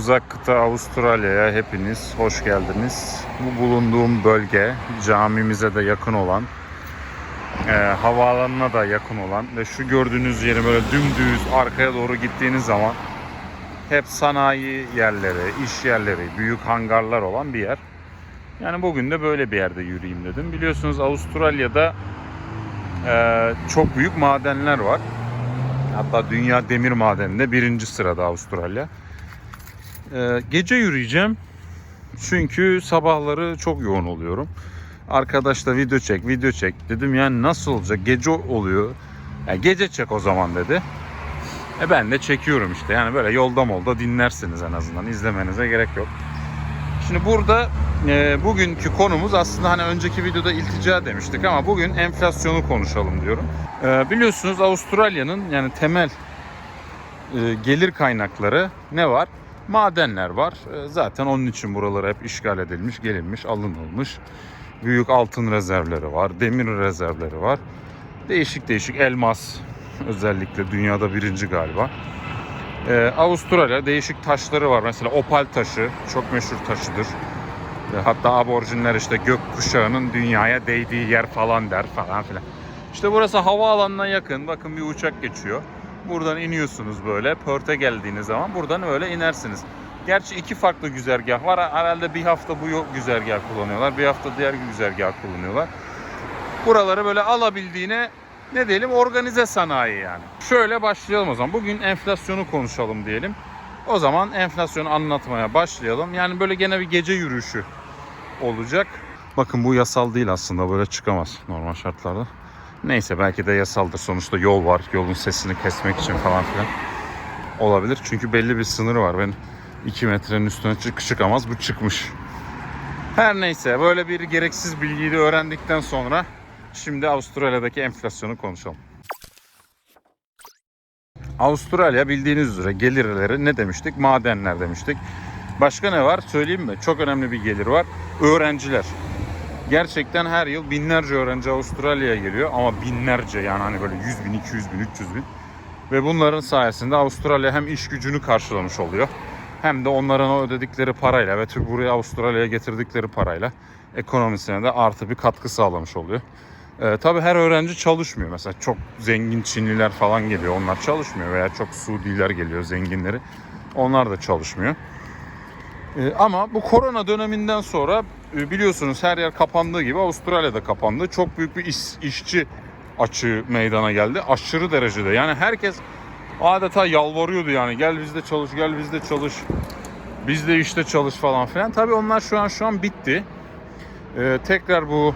Uzak kıta Avustralya'ya hepiniz hoş geldiniz. Bu bulunduğum bölge camimize de yakın olan, e, havaalanına da yakın olan ve şu gördüğünüz yeri böyle dümdüz arkaya doğru gittiğiniz zaman hep sanayi yerleri, iş yerleri, büyük hangarlar olan bir yer. Yani bugün de böyle bir yerde yürüyeyim dedim. Biliyorsunuz Avustralya'da e, çok büyük madenler var. Hatta dünya demir madeninde birinci sırada Avustralya. Ee, gece yürüyeceğim. Çünkü sabahları çok yoğun oluyorum. Arkadaş da video çek, video çek. Dedim yani nasıl olacak? Gece oluyor. Ya gece çek o zaman dedi. E ben de çekiyorum işte. Yani böyle yolda molda dinlersiniz en azından. İzlemenize gerek yok. Şimdi burada e, bugünkü konumuz aslında hani önceki videoda iltica demiştik ama bugün enflasyonu konuşalım diyorum. E, biliyorsunuz Avustralya'nın yani temel e, gelir kaynakları ne var? Madenler var. E, zaten onun için buraları hep işgal edilmiş, gelinmiş, alınılmış. Büyük altın rezervleri var, demir rezervleri var. Değişik değişik elmas özellikle dünyada birinci galiba. Ee, Avustralya değişik taşları var. Mesela opal taşı çok meşhur taşıdır. Ee, hatta aborjinler işte gök kuşağının dünyaya değdiği yer falan der falan filan. İşte burası havaalanına yakın. Bakın bir uçak geçiyor. Buradan iniyorsunuz böyle. Perth'e geldiğiniz zaman buradan öyle inersiniz. Gerçi iki farklı güzergah var. Herhalde bir hafta bu güzergah kullanıyorlar. Bir hafta diğer güzergah kullanıyorlar. Buraları böyle alabildiğine ne diyelim organize sanayi yani. Şöyle başlayalım o zaman. Bugün enflasyonu konuşalım diyelim. O zaman enflasyonu anlatmaya başlayalım. Yani böyle gene bir gece yürüyüşü olacak. Bakın bu yasal değil aslında böyle çıkamaz normal şartlarda. Neyse belki de yasaldır. Sonuçta yol var. Yolun sesini kesmek için falan filan olabilir. Çünkü belli bir sınırı var. Ben 2 metrenin üstüne çık çıkamaz. Bu çıkmış. Her neyse böyle bir gereksiz bilgiyi de öğrendikten sonra şimdi Avustralya'daki enflasyonu konuşalım. Avustralya bildiğiniz üzere gelirleri ne demiştik? Madenler demiştik. Başka ne var? Söyleyeyim mi? Çok önemli bir gelir var. Öğrenciler. Gerçekten her yıl binlerce öğrenci Avustralya'ya geliyor ama binlerce yani hani böyle 100 bin, 200 bin, 300 bin. Ve bunların sayesinde Avustralya hem iş gücünü karşılamış oluyor hem de onların ödedikleri parayla ve Türk buraya Avustralya'ya getirdikleri parayla ekonomisine de artı bir katkı sağlamış oluyor. Ee, tabii her öğrenci çalışmıyor. Mesela çok zengin Çinliler falan geliyor. Onlar çalışmıyor veya çok Suudiler geliyor zenginleri. Onlar da çalışmıyor. Ee, ama bu korona döneminden sonra e, biliyorsunuz her yer kapandığı gibi Avustralya'da kapandı. Çok büyük bir iş, işçi açığı meydana geldi. Aşırı derecede. Yani herkes adeta yalvarıyordu yani. Gel bizde çalış, gel bizde çalış. Bizde işte çalış falan filan. Tabii onlar şu an şu an bitti. Ee, tekrar bu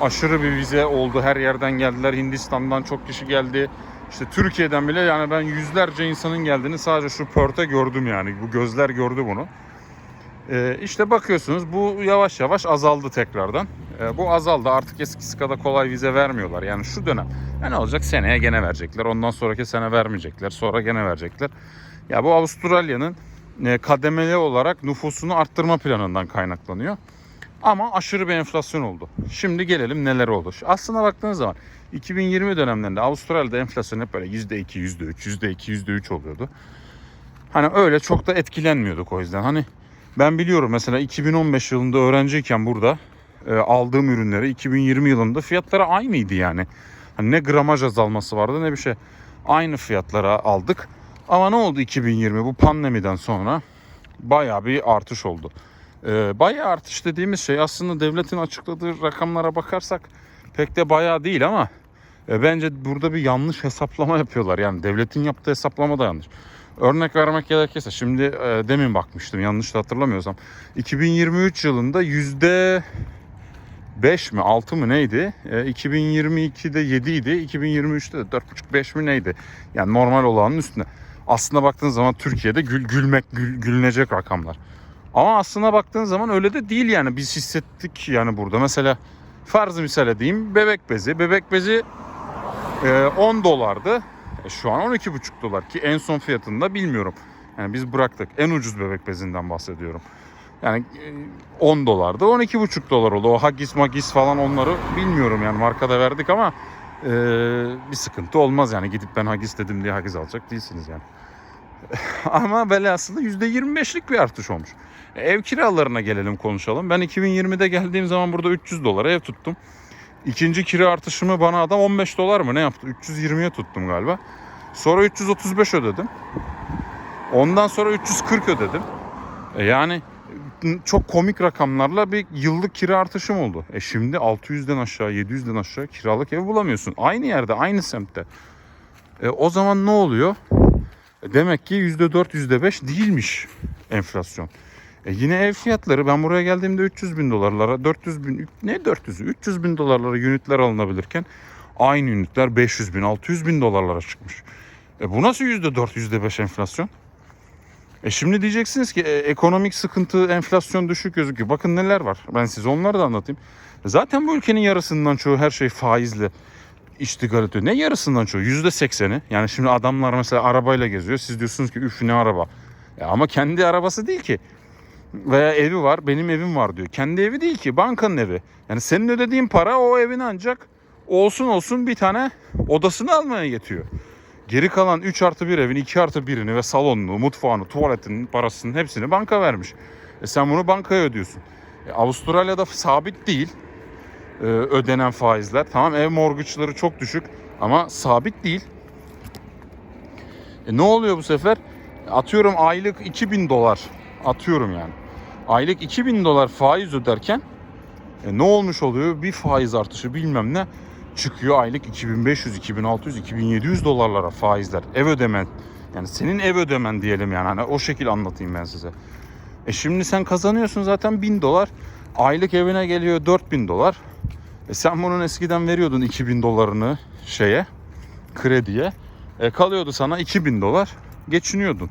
aşırı bir vize oldu. Her yerden geldiler. Hindistan'dan çok kişi geldi. İşte Türkiye'den bile yani ben yüzlerce insanın geldiğini sadece şu Perth'e gördüm yani. Bu gözler gördü bunu. Ee, işte bakıyorsunuz bu yavaş yavaş azaldı tekrardan. Ee, bu azaldı artık eskisi kadar kolay vize vermiyorlar. Yani şu dönem e ne olacak seneye gene verecekler. Ondan sonraki sene vermeyecekler. Sonra gene verecekler. Ya bu Avustralya'nın e, kademeli olarak nüfusunu arttırma planından kaynaklanıyor. Ama aşırı bir enflasyon oldu. Şimdi gelelim neler oldu. Aslına baktığınız zaman 2020 dönemlerinde Avustralya'da enflasyon hep böyle %2, %3, %2, %3 oluyordu. Hani öyle çok da etkilenmiyorduk o yüzden. Hani ben biliyorum mesela 2015 yılında öğrenciyken burada e, aldığım ürünleri 2020 yılında fiyatları aynıydı yani. Hani ne gramaj azalması vardı ne bir şey. Aynı fiyatlara aldık. Ama ne oldu 2020 bu pandemiden sonra? Bayağı bir artış oldu. E, bayağı artış dediğimiz şey aslında devletin açıkladığı rakamlara bakarsak pek de bayağı değil ama e, bence burada bir yanlış hesaplama yapıyorlar. Yani devletin yaptığı hesaplama da yanlış. Örnek vermek gerekirse şimdi e, demin bakmıştım yanlış hatırlamıyorsam. 2023 yılında yüzde 5 mi 6 mı neydi? E, 2022'de 7 idi. 2023'te de 4,5-5 mi neydi? Yani normal olanın üstünde. Aslında baktığınız zaman Türkiye'de gül, gülmek gül, gülünecek rakamlar. Ama aslına baktığın zaman öyle de değil yani. Biz hissettik yani burada. Mesela farzı misal edeyim bebek bezi. Bebek bezi e, 10 dolardı. E, Şu an 12,5 dolar ki en son fiyatını da bilmiyorum. Yani biz bıraktık. En ucuz bebek bezinden bahsediyorum. Yani e, 10 dolardı 12,5 dolar oldu. O Haggis Magis falan onları bilmiyorum yani markada verdik ama e, bir sıkıntı olmaz yani. Gidip ben Haggis dedim diye Haggis alacak değilsiniz yani. Ama velhasılı %25'lik bir artış olmuş. E, Ev kiralarına gelelim konuşalım. Ben 2020'de geldiğim zaman burada 300 dolara ev tuttum. İkinci kira artışımı bana adam 15 dolar mı ne yaptı? 320'ye tuttum galiba. Sonra 335 ödedim. Ondan sonra 340 ödedim. E yani çok komik rakamlarla bir yıllık kira artışım oldu. E şimdi 600'den aşağı 700'den aşağı kiralık ev bulamıyorsun. Aynı yerde aynı semtte. E o zaman ne oluyor? E demek ki %4 %5 değilmiş enflasyon. E yine ev fiyatları ben buraya geldiğimde 300 bin dolarlara 400 bin ne 400'ü 300 bin dolarlara unitler alınabilirken aynı unitler 500 bin 600 bin dolarlara çıkmış. E bu nasıl %4 %5 enflasyon? E şimdi diyeceksiniz ki e, ekonomik sıkıntı, enflasyon düşük gözüküyor. Bakın neler var. Ben size onları da anlatayım. Zaten bu ülkenin yarısından çoğu her şey faizle iştigal ediyor. Ne yarısından çoğu? Yüzde sekseni. Yani şimdi adamlar mesela arabayla geziyor. Siz diyorsunuz ki üf ne araba. Ya ama kendi arabası değil ki. Veya evi var, benim evim var diyor. Kendi evi değil ki, bankanın evi. Yani senin ödediğin para o evin ancak olsun olsun bir tane odasını almaya yetiyor. Geri kalan 3 artı 1 evin 2 artı 1'ini ve salonunu, mutfağını, tuvaletinin parasının hepsini banka vermiş. E sen bunu bankaya ödüyorsun. E Avustralya'da sabit değil e, ödenen faizler. Tamam ev mortgage'ları çok düşük ama sabit değil. E ne oluyor bu sefer? Atıyorum aylık 2000 dolar. Atıyorum yani. Aylık 2000 dolar faiz öderken e ne olmuş oluyor? Bir faiz artışı bilmem ne çıkıyor aylık 2500, 2600, 2700 dolarlara faizler. Ev ödemen. Yani senin ev ödemen diyelim yani. Hani o şekil anlatayım ben size. E şimdi sen kazanıyorsun zaten 1000 dolar. Aylık evine geliyor 4000 dolar. E sen bunun eskiden veriyordun 2000 dolarını şeye, krediye. E kalıyordu sana 2000 dolar. Geçiniyordun.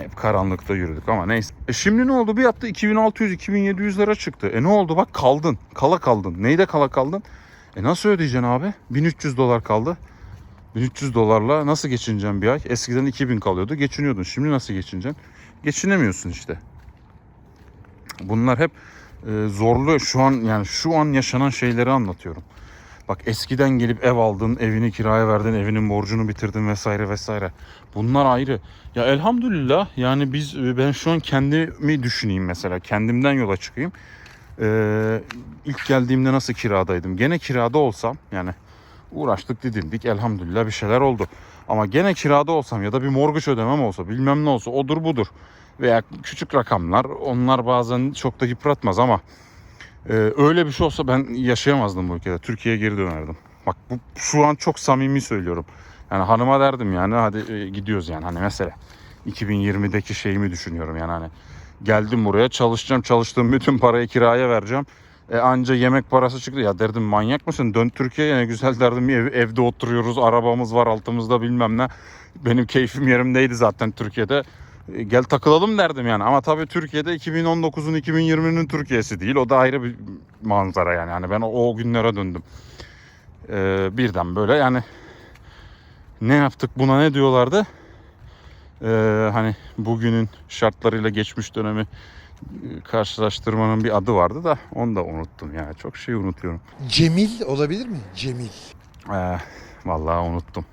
Hep karanlıkta yürüdük ama neyse. E şimdi ne oldu? Bir yaptı 2600-2700 lira çıktı. E ne oldu? Bak kaldın. Kala kaldın. Neyde kala kaldın? E nasıl ödeyeceksin abi? 1300 dolar kaldı. 1300 dolarla nasıl geçineceksin bir ay? Eskiden 2000 kalıyordu. Geçiniyordun. Şimdi nasıl geçineceksin? Geçinemiyorsun işte. Bunlar hep e, zorlu şu an yani şu an yaşanan şeyleri anlatıyorum. Bak eskiden gelip ev aldın, evini kiraya verdin, evinin borcunu bitirdin vesaire vesaire. Bunlar ayrı. Ya elhamdülillah yani biz ben şu an kendimi düşüneyim mesela. Kendimden yola çıkayım. Ee, ilk geldiğimde nasıl kiradaydım? Gene kirada olsam yani uğraştık didindik elhamdülillah bir şeyler oldu. Ama gene kirada olsam ya da bir mortgage ödemem olsa bilmem ne olsa odur budur. Veya küçük rakamlar onlar bazen çok da yıpratmaz ama ee, öyle bir şey olsa ben yaşayamazdım bu ülkede. Türkiye'ye geri dönerdim. Bak bu şu an çok samimi söylüyorum. Yani hanıma derdim yani hadi e, gidiyoruz yani hani mesela 2020'deki şeyimi düşünüyorum yani hani geldim buraya çalışacağım çalıştığım bütün parayı kiraya vereceğim. E anca yemek parası çıktı. Ya derdim manyak mısın? Dön Türkiye'ye ne güzel derdim ev, evde oturuyoruz arabamız var altımızda bilmem ne. Benim keyfim yerimdeydi zaten Türkiye'de. E, gel takılalım derdim yani. Ama tabii Türkiye'de 2019'un 2020'nin Türkiye'si değil. O da ayrı bir manzara yani. yani ben o, o günlere döndüm. Ee, birden böyle yani ne yaptık buna ne diyorlardı? Ee, hani bugünün şartlarıyla geçmiş dönemi e, karşılaştırmanın bir adı vardı da onu da unuttum yani. Çok şey unutuyorum. Cemil olabilir mi? Cemil. Ee, vallahi unuttum.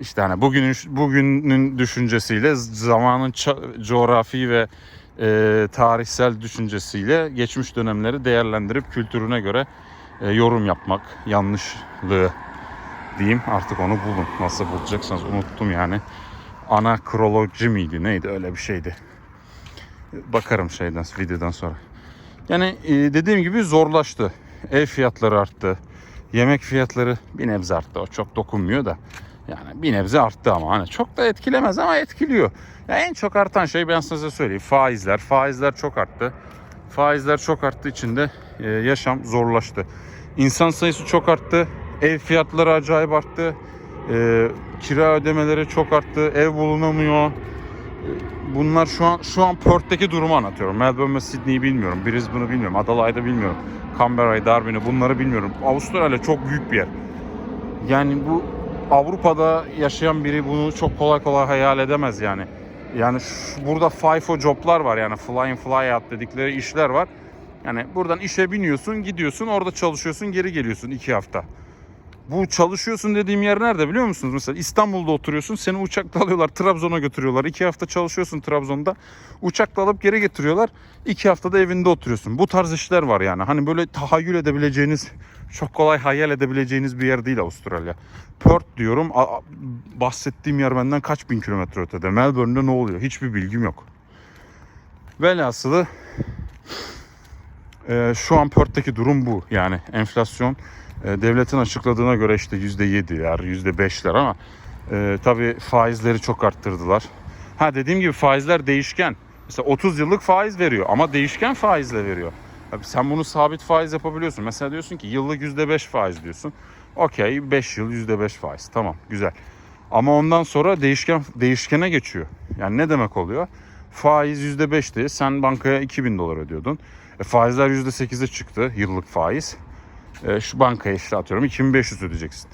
İşte hani bugünün bugünün düşüncesiyle zamanın coğrafi ve e, tarihsel düşüncesiyle geçmiş dönemleri değerlendirip kültürüne göre e, yorum yapmak yanlışlığı diyeyim. Artık onu bulun. Nasıl bulacaksanız unuttum yani. Ana kroloji miydi neydi? Öyle bir şeydi. Bakarım şeyden videodan sonra. Yani e, dediğim gibi zorlaştı. Ev fiyatları arttı. Yemek fiyatları bir nebze arttı. O çok dokunmuyor da yani bir nebze arttı ama hani çok da etkilemez ama etkiliyor. Ya en çok artan şey ben size söyleyeyim faizler. Faizler çok arttı. Faizler çok arttığı için de e, yaşam zorlaştı. İnsan sayısı çok arttı. Ev fiyatları acayip arttı. E, kira ödemeleri çok arttı. Ev bulunamıyor. E, bunlar şu an şu an Perth'teki durumu anlatıyorum. Melbourne ve Sydney'i bilmiyorum. Brisbane'ı bilmiyorum. Adelaide'ı bilmiyorum. Canberra'yı, Darwin'i bunları bilmiyorum. Avustralya çok büyük bir yer. Yani bu Avrupa'da yaşayan biri bunu çok kolay kolay hayal edemez yani. Yani şu, burada FIFO joblar var yani fly in fly out dedikleri işler var. Yani buradan işe biniyorsun gidiyorsun orada çalışıyorsun geri geliyorsun iki hafta. Bu çalışıyorsun dediğim yer nerede biliyor musunuz? Mesela İstanbul'da oturuyorsun seni uçakla alıyorlar Trabzon'a götürüyorlar. İki hafta çalışıyorsun Trabzon'da uçakla alıp geri getiriyorlar. İki haftada evinde oturuyorsun. Bu tarz işler var yani. Hani böyle tahayyül edebileceğiniz çok kolay hayal edebileceğiniz bir yer değil Avustralya. Perth diyorum bahsettiğim yer benden kaç bin kilometre ötede. Melbourne'de ne oluyor hiçbir bilgim yok. Velhasılı e, şu an Perth'teki durum bu. Yani enflasyon e, devletin açıkladığına göre işte yüzde yediler, yüzde beşler ama e, tabii faizleri çok arttırdılar. Ha dediğim gibi faizler değişken. Mesela 30 yıllık faiz veriyor ama değişken faizle veriyor. Abi sen bunu sabit faiz yapabiliyorsun. Mesela diyorsun ki yıllık yüzde beş faiz diyorsun. Okey 5 yıl yüzde beş faiz. Tamam güzel. Ama ondan sonra değişken değişkene geçiyor. Yani ne demek oluyor? Faiz yüzde beşti. Sen bankaya 2000 dolar ödüyordun. E, faizler yüzde sekize çıktı yıllık faiz. E, şu bankaya işte atıyorum 2500 ödeyeceksin.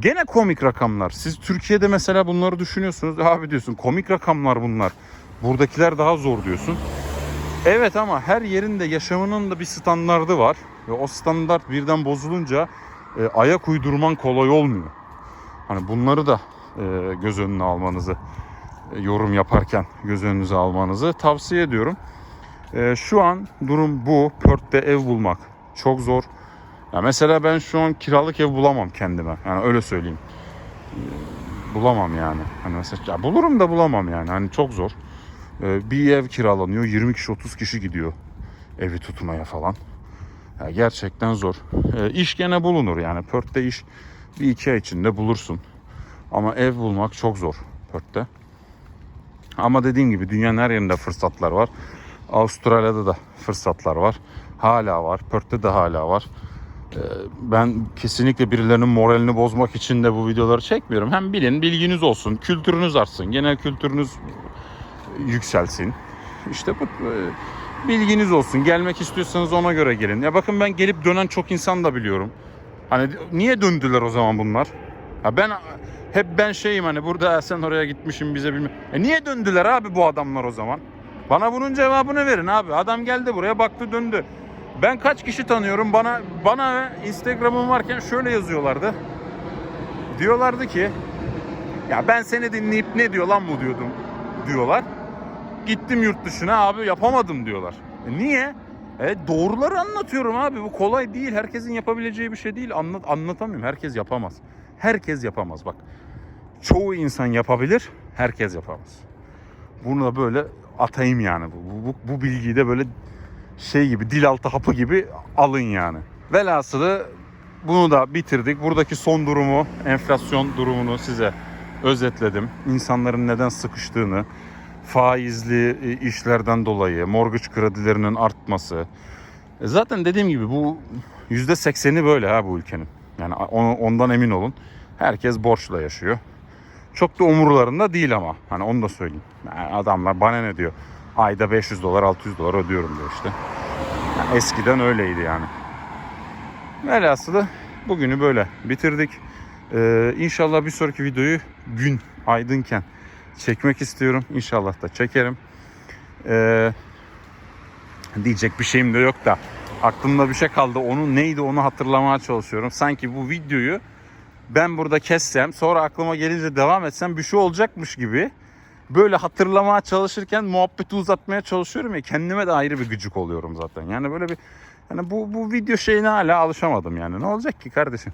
Gene komik rakamlar. Siz Türkiye'de mesela bunları düşünüyorsunuz. Abi diyorsun komik rakamlar bunlar. Buradakiler daha zor diyorsun. Evet ama her yerinde yaşamının da bir standardı var. Ve o standart birden bozulunca e, ayak uydurman kolay olmuyor. Hani bunları da e, göz önüne almanızı, yorum yaparken göz önünüze almanızı tavsiye ediyorum. E, şu an durum bu. Perth'te ev bulmak çok zor. Ya mesela ben şu an kiralık ev bulamam kendime. Yani öyle söyleyeyim. E, bulamam yani. Hani mesela ya bulurum da bulamam yani. Hani çok zor. E, bir ev kiralanıyor. 20 kişi 30 kişi gidiyor evi tutmaya falan. Ya gerçekten zor. E, iş gene bulunur yani. Perth'te iş bir iki ay içinde bulursun. Ama ev bulmak çok zor Perth'te. Ama dediğim gibi dünyanın her yerinde fırsatlar var. Avustralya'da da fırsatlar var. Hala var. Perth'te de hala var. Ee, Ben kesinlikle birilerinin moralini bozmak için de bu videoları çekmiyorum. Hem bilin, bilginiz olsun, kültürünüz artsın, genel kültürünüz yükselsin. İşte bu e, bilginiz olsun. Gelmek istiyorsanız ona göre gelin. Ya bakın ben gelip dönen çok insan da biliyorum. Hani niye döndüler o zaman bunlar? Ha ben hep ben şeyim hani burada "Ha, sen oraya gitmişim bize bilmem. E niye döndüler abi bu adamlar o zaman? Bana bunun cevabını verin abi. Adam geldi buraya baktı döndü. Ben kaç kişi tanıyorum bana bana Instagram'ım varken şöyle yazıyorlardı. Diyorlardı ki ya ben seni dinleyip ne diyor lan bu diyordum diyorlar. Gittim yurt dışına abi yapamadım diyorlar. E niye? E doğruları anlatıyorum abi. Bu kolay değil. Herkesin yapabileceği bir şey değil. Anlat anlatamıyorum. Herkes yapamaz. Herkes yapamaz bak. Çoğu insan yapabilir, herkes yapamaz. Bunu da böyle atayım yani. Bu, bu, bu bilgiyi de böyle şey gibi dil altı hapı gibi alın yani. Velhasılı bunu da bitirdik. Buradaki son durumu, enflasyon durumunu size özetledim. İnsanların neden sıkıştığını, faizli e, işlerden dolayı, mortgage kredilerinin artması. E, Zaten dediğim gibi bu %80'i böyle ha bu ülkenin. Yani ondan emin olun. Herkes borçla yaşıyor. Çok da umurlarında değil ama. Hani onu da söyleyeyim. Yani adamlar bana ne diyor? Ayda 500 dolar 600 dolar ödüyorum diyor işte. Yani eskiden öyleydi yani. Velhasılı bugünü böyle bitirdik. Ee, inşallah bir sonraki videoyu gün aydınken çekmek istiyorum. İnşallah da çekerim. Ee, diyecek bir şeyim de yok da aklımda bir şey kaldı. Onu neydi onu hatırlamaya çalışıyorum. Sanki bu videoyu ben burada kessem sonra aklıma gelince devam etsem bir şey olacakmış gibi böyle hatırlamaya çalışırken muhabbeti uzatmaya çalışıyorum ya kendime de ayrı bir gıcık oluyorum zaten. Yani böyle bir yani bu bu video şeyine hala alışamadım yani. Ne olacak ki kardeşim?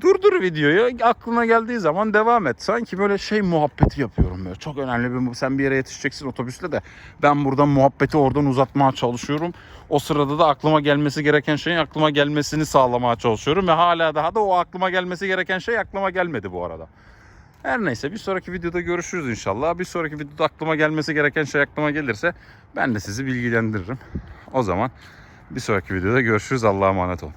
Durdur videoyu aklına geldiği zaman devam et. Sanki böyle şey muhabbeti yapıyorum böyle. Çok önemli bir sen bir yere yetişeceksin otobüsle de ben buradan muhabbeti oradan uzatmaya çalışıyorum. O sırada da aklıma gelmesi gereken şeyin aklıma gelmesini sağlamaya çalışıyorum ve hala daha da o aklıma gelmesi gereken şey aklıma gelmedi bu arada. Her neyse bir sonraki videoda görüşürüz inşallah. Bir sonraki videoda aklıma gelmesi gereken şey aklıma gelirse ben de sizi bilgilendiririm. O zaman bir sonraki videoda görüşürüz. Allah'a emanet olun.